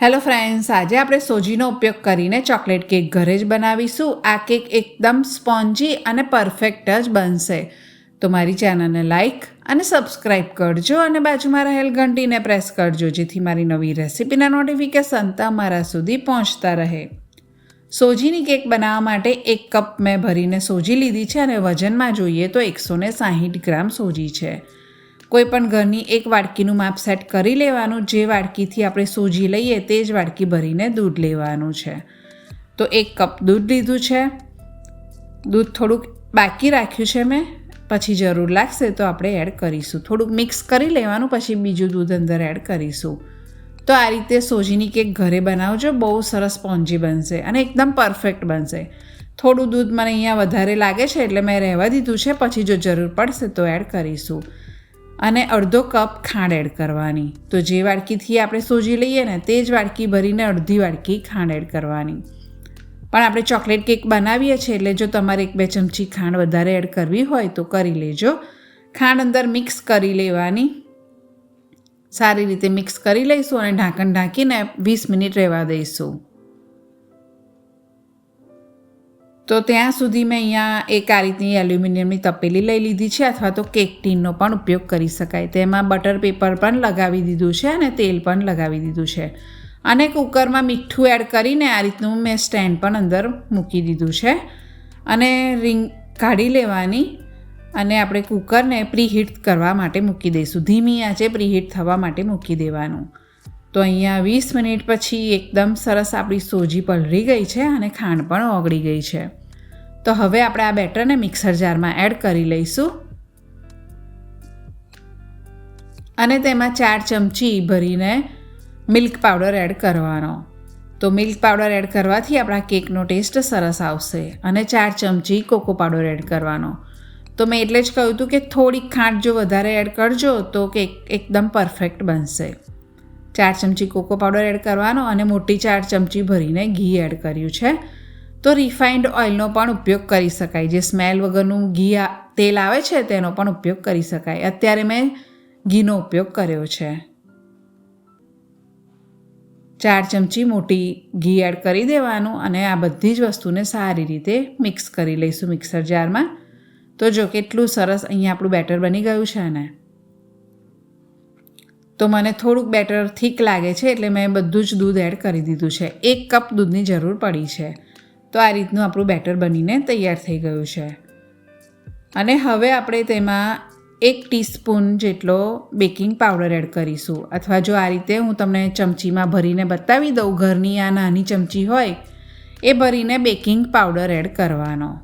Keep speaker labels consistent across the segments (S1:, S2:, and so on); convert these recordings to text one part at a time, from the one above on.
S1: Hello friends, આજે આપણે સોજીનો ઉપયોગ કરીને ચોકલેટ કેક ઘરે જ બનાવીશું. આ કેક એકદમ સ્પોન્જી અને પરફેક્ટ જ બનશે. તો મારી ચેનલને લાઇક અને સબસ્ક્રાઈબ કરજો અને બાજુમાં રહેલ ઘંટીને પ્રેસ કરજો, જેથી મારી નવી રેસિપીના નોટિફિકેશન તમારા સુધી પહોંચતા રહે. સોજીની કેક બનાવવા માટે એક કપ મેં ભરીને સોજી લીધી છે અને વજનમાં જોઈએ તો એકસો ને ગ્રામ સોજી છે. કોઈ પણ ઘરની એક વાડકીનું માપ સેટ કરી લેવાનું, જે વાડકીથી આપણે સોજી લઈએ તે જ વાડકી ભરીને દૂધ લેવાનું છે. તો એક કપ દૂધ લીધું છે. દૂધ થોડુંક બાકી રાખ્યું છે મેં. પછી જરૂર લાગશે તો આપણે એડ કરીશું. થોડુંક મિક્સ કરી લેવાનું, પછી બીજું દૂધ અંદર એડ કરીશું. તો આ રીતે સોજીની કેક ઘરે બનાવજો. બહુ સરસ સ્પોન્જી બનશે અને એકદમ પરફેક્ટ બનશે. થોડું દૂધ મને અહીંયા વધારે લાગે છે એટલે મેં રહેવા દીધું છે. પછી જો જરૂર પડશે તો એડ કરીશું. અને અડધો કપ ખાંડ એડ કરવાની. તો જે વાડકીથી આપણે સોજી લઈએ ને, તે જ વાડકી ભરીને અડધી વાડકી ખાંડ એડ કરવાની. પણ આપણે ચોકલેટ કેક બનાવીએ છીએ એટલે જો તમારે એક બે ચમચી ખાંડ વધારે એડ કરવી હોય તો કરી લેજો. ખાંડ અંદર મિક્સ કરી લેવાની. સારી રીતે મિક્સ કરી લઈશું અને ઢાંકણ ઢાંકીને વીસ મિનિટ રહેવા દઈશું. તો ત્યાં સુધી મેં અહીંયા એક આ રીતની એલ્યુમિનિયમની તપેલી લઈ લીધી છે અથવા તો કેક ટીનનો પણ ઉપયોગ કરી શકાય. તેમાં બટર પેપર પણ લગાવી દીધું છે અને તેલ પણ લગાવી દીધું છે. અને કુકરમાં મીઠું એડ કરીને આ રીતનું મેં સ્ટેન્ડ પણ અંદર મૂકી દીધું છે. અને રિંગ કાઢી લેવાની અને આપણે કુકરને પ્રીહીટ કરવા માટે મૂકી દઈશું. ધીમી આંચે પ્રીહીટ થવા માટે મૂકી દેવાનું. તો અહીંયા વીસ મિનિટ પછી એકદમ સરસ આપણી સોજી પલળી ગઈ છે અને ખાંડ પણ ઓગળી ગઈ છે. તો હવે આપણે આ બેટરને મિક્સર જારમાં એડ કરી લઈશું. અને તેમાં ચાર ચમચી ભરીને મિલ્ક પાવડર એડ કરવાનો. તો મિલ્ક પાવડર એડ કરવાથી આપણા કેકનો ટેસ્ટ સરસ આવશે અને ચાર ચમચી કોકો પાવડર એડ કરવાનો. તો મેં એટલે જ કહ્યું હતું કે થોડીક ખાંડ જો વધારે એડ કરજો તો કેક એકદમ પરફેક્ટ બનશે. ચાર ચમચી કોકો પાવડર એડ કરવાનો અને મોટી ચાર ચમચી ભરીને ઘી એડ કર્યું છે. તો રિફાઇન્ડ ઓઇલનો પણ ઉપયોગ કરી શકાય. જે સ્મેલ વગરનું ઘી તેલ આવે છે તેનો પણ ઉપયોગ કરી શકાય. અત્યારે મેં ઘીનો ઉપયોગ કર્યો છે. ચાર ચમચી મોટી ઘી એડ કરી દેવાનું અને આ બધી જ વસ્તુને સારી રીતે મિક્સ કરી લઈશું મિક્સર જારમાં તો જો કેટલું સરસ અહીંયા આપણું બેટર બની ગયું છે ને. તો મને થોડુંક બેટર થીક લાગે છે એટલે મેં બધું જ દૂધ એડ કરી દીધું છે. એક કપ દૂધની જરૂર પડી છે. તો આ રીતનું આપણું બેટર બનીને તૈયાર થઈ ગયું છે. અને હવે આપણે તેમાં એક ટીસ્પૂન જેટલો બેકિંગ પાવડર એડ કરીશું. અથવા જો આ રીતે હું તમને ચમચીમાં ભરીને બતાવી દઉં, ઘરની આ નાની ચમચી હોય, એ ભરીને બેકિંગ પાવડર એડ કરવાનો.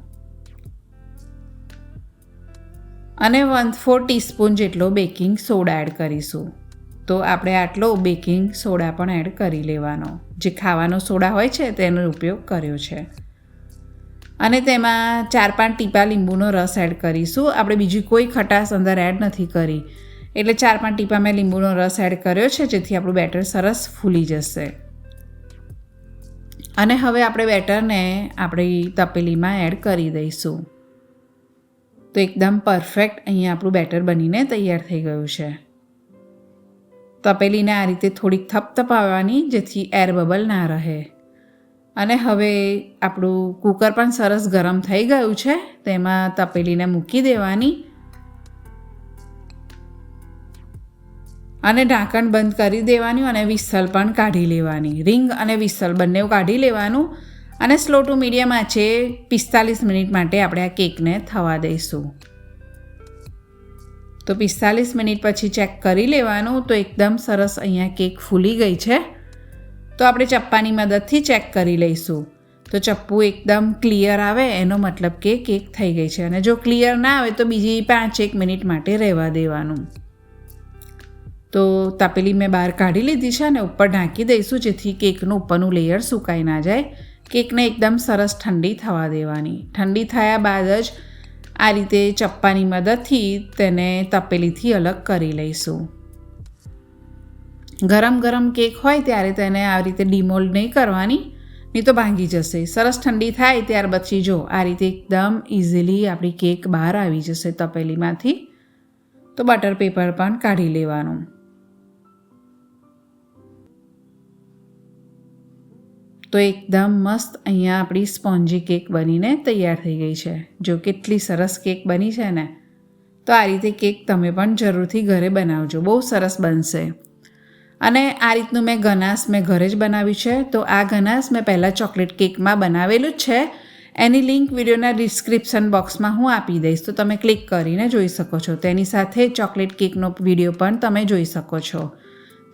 S1: અને વન ફોર ટીસ્પૂન જેટલો બેકિંગ સોડા એડ કરીશું. તો આપણે આટલો બેકિંગ સોડા પણ એડ કરી લેવાનો. જે ખાવાનો સોડા હોય છે, તેનો ઉપયોગ કર્યો છે. અને તેમાં ચાર પાંચ ટીપા લીંબુનો રસ એડ કરીશું. આપણે બીજી કોઈ ખટાશ અંદર એડ નથી કરી. એટલે ચાર પાંચ ટીપા મેં લીંબુનો રસ એડ કર્યો છે, જેથી આપણું બેટર સરસ ફૂલી જશે. અને હવે આપણે બેટરને આપણી તપેલીમાં એડ કરી દઈશું. તો એકદમ પરફેક્ટ અહીંયા આપણું બેટર બનીને તૈયાર થઈ ગયું છે. તપેલીને આ રીતે થોડીક થપથપાવવાની જેથી એર બબલ ના રહે. અને હવે આપણું કુકર પણ સરસ ગરમ થઈ ગયું છે તેમાં તપેલીને મૂકી દેવાની. અને ઢાંકણ બંધ કરી દેવાનું અને વિસલ પણ કાઢી લેવાની. રિંગ અને વિસલ બંને કાઢી લેવાનું. અને સ્લો ટુ મીડિયમ આંચે પિસ્તાલીસ મિનિટ માટે આપણે આ કેકને થવા દઈશું. તો પિસ્તાલીસ મિનિટ પછી ચેક કરી લેવાનું તો એકદમ સરસ અહીંયા કેક ફૂલી ગઈ છે. તો આપણે ચપ્પાની મદદથી ચેક કરી લઈશું. તો ચપ્પુ એકદમ ક્લિયર આવે, એનો મતલબ કે કેક થઈ ગઈ છે. અને જો ક્લિયર ના આવે તો બીજી પાંચ એક મિનિટ માટે રહેવા દેવાનું. તો તપેલી મેં બહાર કાઢી લીધી છે અને ઉપર ઢાંકી દઈશું જેથી કેકનું ઉપરનું લેયર સુકાઈ ના જાય. કેકને એકદમ સરસ ઠંડી થવા દેવાની. ઠંડી થયા બાદ જ આ રીતે ચપ્પાની મદદથી તેને તપેલીથી અલગ કરી લઈશું. ગરમ ગરમ કેક હોય ત્યારે તેને આ રીતે ડિમોલ્ડ નહીં કરવાની, નહીં તો ભાંગી જશે. સરસ ઠંડી થાય ત્યાર પછી જો, આ રીતે એકદમ ઇઝીલી આપણી કેક બહાર આવી જશે તપેલીમાંથી. તો બટર પેપર પણ કાઢી લેવાનું. તો એકદમ મસ્ત અહીંયા આપણી સ્પોન્જી કેક બનીને તૈયાર થઈ ગઈ છે. જો કેટલી સરસ કેક બની છે ને, તો આ રીતે કેક તમે પણ જરૂરથી ઘરે બનાવજો. બહુ સરસ બનશે. અને આ રીતનું મેં ગનાસ મેં ઘરે જ બનાવ્યું છે. તો આ ગનાસ મેં પહેલાં ચોકલેટ કેકમાં બનાવેલું જ છે. એની લિંક વિડીયોના ડિસ્ક્રિપ્શન બોક્સમાં હું આપી દઈશ. તો તમે ક્લિક કરીને જોઈ શકો છો. તેની સાથે ચોકલેટ કેકનો વીડિયો પણ તમે જોઈ શકો છો.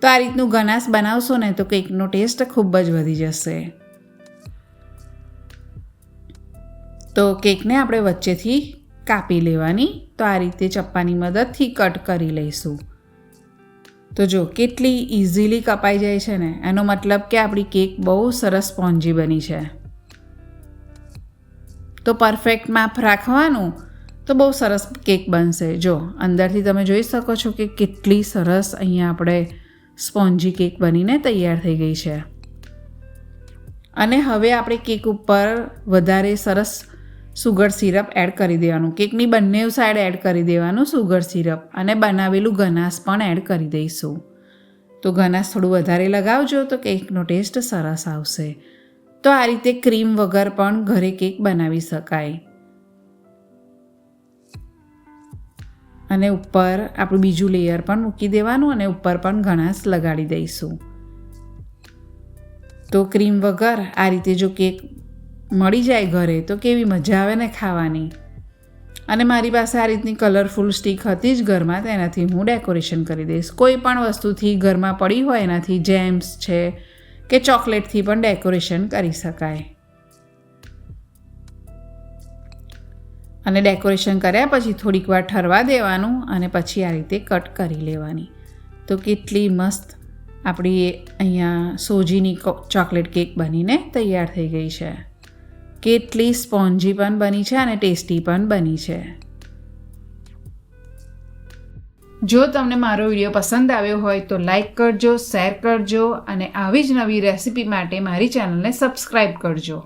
S1: તો આ રીતનું ગનાસ બનાવશો ને તો કેકનો ટેસ્ટ ખૂબ જ વધી જશે. તો કેકને આપણે વચ્ચેથી કાપી લેવાની. તો આ રીતે ચપ્પાની મદદથી કટ કરી લઈશું. તો જો કેટલી ઇઝીલી કપાઈ જાય છે ને, એનો મતલબ કે આપણી કેક બહુ સરસ સ્પોન્જી બની છે. તો પરફેક્ટ માપ રાખવાનું તો બહુ સરસ કેક બનશે. જો અંદરથી તમે જોઈ શકો છો કે કેટલી સરસ અહીંયા આપણે સ્પોન્જી કેક બનીને તૈયાર થઈ ગઈ છે. અને હવે આપણે કેક ઉપર વધારે સરસ સુગર સિરપ એડ કરી દેવાનું. કેકની બંને સાઈડ એડ કરી દેવાનું સુગર સિરપ અને બનાવેલું ગનાસ પણ એડ કરી દઈશું. તો ગનાસ થોડું વધારે લગાવજો તો કેકનો ટેસ્ટ સરસ આવશે. તો આ રીતે ક્રીમ વગર પણ ઘરે કેક બનાવી શકાય. અને ઉપર આપણું બીજું લેયર પણ મૂકી દેવાનું અને ઉપર પણ ઘણાસ લગાડી દઈશું. તો ક્રીમ વગર આ રીતે જો કેક મળી જાય ઘરે, તો કેવી મજા આવે ને ખાવાની. અને મારી પાસે આ રીતની કલરફુલ સ્ટીક હતી જ ઘરમાં, તેનાથી હું ડેકોરેશન કરી દઈશ. કોઈ પણ વસ્તુથી ઘરમાં પડી હોય, એનાથી જેમ્સ છે કે ચોકલેટથી પણ ડેકોરેશન કરી શકાય. અને ડેકોરેશન કર્યા પછી થોડીક વાર ઠરવા દેવાનું અને પછી આ રીતે કટ કરી લેવાની. તો કેટલી મસ્ત આપણી અહીંયા સોજીની ચોકલેટ કેક બનીને તૈયાર થઈ ગઈ છે. કેટલી સ્પોન્જી પણ બની છે અને ટેસ્ટી પણ બની છે. જો તમને મારો વીડિયો પસંદ આવ્યો હોય તો લાઈક કરજો, શેર કરજો અને આવી જ નવી રેસિપી માટે મારી ચેનલને સબસ્ક્રાઈબ કરજો.